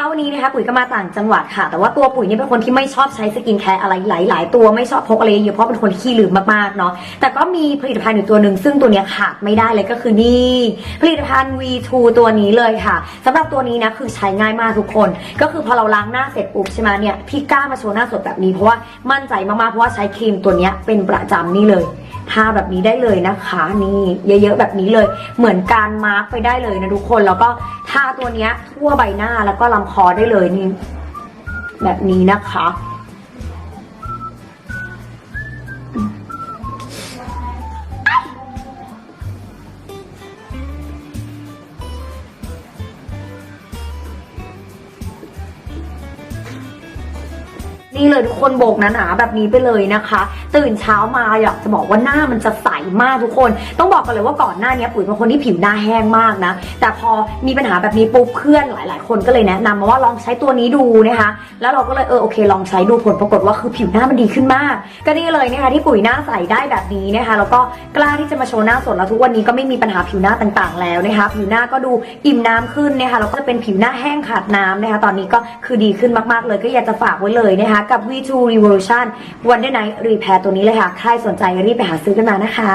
าวันนี้นะคะปุ๋ยก็มาต่างจังหวัดค่ะ แต่ว่าตัวปุ๋ยเนี่ยเป็นคนที่ไม่ชอบใช้สกินแคร์อะไรหลาย ๆ ตัวไม่ชอบพกอะไรเยอะเพราะเป็นคนขี้ลืมมากๆเนาะแต่ก็มีผลิตภัณฑ์อยู่ตัวหนึ่งซึ่งตัวเนี้ยขาดไม่ได้เลยก็คือนี่ผลิตภัณฑ์ V2 ตัวนี้เลยค่ะสำหรับตัวนี้นะคือใช้ง่ายมากทุกคน ก็คือพอเราล้างหน้าเสร็จปุ๊บใช่ไหมเนี่ยพี่กล้ามาโชว์หน้าสดแบบนี้เพราะว่ามั่นใจมากๆเพราะว่าใช้ครีมตัวเนี้ยเป็นประจำนี่เลย ทาแบบนี้ได้เลยนะคะนี่เยอะๆแบบนี้เลย เหมือนการมาร์กไปได้เลยนะทุกคนแล้วก็ทาตัวเนี้ยทั่วใบหน้าแล้วก็ลำคอได้เลยนี่แบบนี้นะคะ นี่เลยทุกคนโบกหนาๆแบบนี้ไปเลยนะคะ ตื่นเช้ามาอยากจะบอกว่าหน้ามันจะใสมากทุกคน ต้องบอกกันเลยว่าก่อนหน้านี้ปุ๋ยเป็นคนที่ผิวหน้าแห้งมากนะ แต่พอมีปัญหาแบบนี้ปุ๊บเพื่อนหลายๆ คนก็เลยแนะนำมาว่าลองใช้ตัวนี้ดูนะคะ แล้วเราก็เลยเออโอเค ลองใช้ดูผลปรากฏว่าคือผิวหน้ามันดีขึ้นมาก ก็นี่เลยนะคะที่ปุ๋ยหน้าใสได้แบบนี้นะคะแล้วก็กล้าที่จะมาโชว์หน้าสดแล้วทุกวันนี้ก็ไม่มีปัญหาผิวหน้าต่างๆ แล้วนะคะผิวหน้าก็ดูอิ่มน้ำขึ้นนะคะแล้วก็จะเป็นผิวหน้าแห้งขาดน้ำนะคะ ตอนนี้ก็คือดีขึ้นมากๆเลยก็อยากจะฝากไว้เลยนะคะกับ V2 Revolution Wonder Night Repair ตัวนี้เลยค่ะ ใครสนใจรีบไปหาซื้อกันมานะคะ